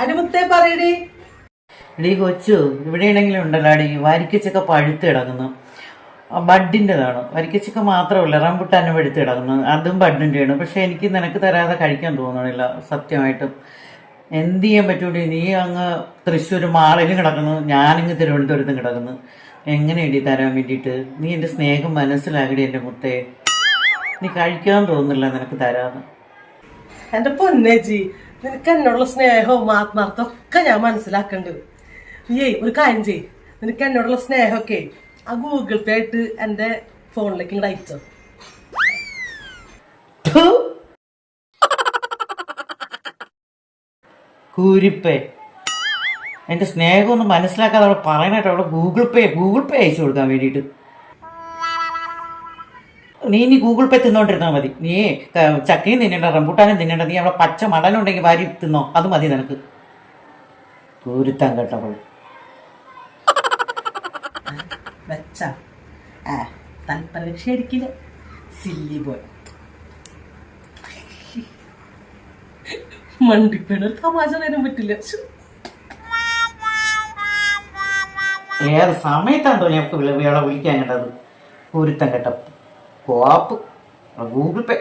അടിമുത്തേ പറയടി. എടീ കൊച്ചു ഇവിടെയാണെങ്കിലും ഉണ്ടല്ലോ അടി വരിക്കച്ചൊക്കെ പഴുത്ത് കിടക്കുന്നു. ബഡിന്റെതാണ്. വരിക്കച്ചൊക്കെ മാത്രമല്ല റംബുട്ടാനും പഴുത്ത് കിടക്കുന്നു. അതും ബഡിന്റെയാണ്. പക്ഷെ എനിക്ക് നിനക്ക് തരാതെ കഴിക്കാൻ തോന്നണില്ല സത്യമായിട്ടും. എന്ത് ചെയ്യാൻ പറ്റൂടി? നീ അങ്ങ് തൃശ്ശൂർ മാളിലും കിടക്കുന്നു ഞാനിങ്ങ് തിരുവനന്തപുരത്തും കിടക്കുന്നു. എങ്ങനെയടി തരാൻ വേണ്ടിയിട്ട്? നീ എന്റെ സ്നേഹം മനസ്സിലാകടി എന്റെ മുത്തേ. നീ കഴിക്കാൻ തോന്നുന്നില്ല നിനക്ക് തരാതെ. എന്റെ പൊന്നേജി നിനക്ക് എന്നോടുള്ള സ്നേഹവും ആത്മാർത്ഥം ഒക്കെ ഞാൻ മനസ്സിലാക്കേണ്ടത് നീയേ ഒരു കാര്യം ചെയ്യ്. നിനക്ക് എന്നോടുള്ള സ്നേഹമൊക്കെ ആ ഗൂഗിൾ പേ ആയിട്ട് എന്റെ ഫോണിലേക്ക് ഇങ്ങോട്ട് അയച്ചോ. കൂരിപ്പേ. എന്റെ സ്നേഹമൊന്നും മനസ്സിലാക്കാതെ അവിടെ പറയാനായിട്ട് അവിടെ ഗൂഗിൾ പേ ഗൂഗിൾ പേ അയച്ചു കൊടുക്കാൻ വേണ്ടിയിട്ട്. നീ ഇനി ഗൂഗിൾ പേ തിന്നോണ്ടിരുന്നാൽ മതി. നീ ചക്കയും തിന്നണ്ട റംബൂട്ടാനും തിന്നണ്ട നീ അവിടെ പച്ച മടലുണ്ടെങ്കിൽ വാരി തിന്നോ. അത് മതി നിനക്ക്. കൂരുത്താൻ വെച്ച. ആ അടിക്കില്ല. സില്ലി ബോയ് മണ്ടിപ്പേണ തമാശ തരാൻ പറ്റില്ല. ഏത് സമയത്താണ് ഞങ്ങൾക്ക് വിള വിള വിളിക്കാൻ കേട്ടത് കൂരുത്തം കേട്ട. കോപ്പ് ഗൂഗിൾ പേ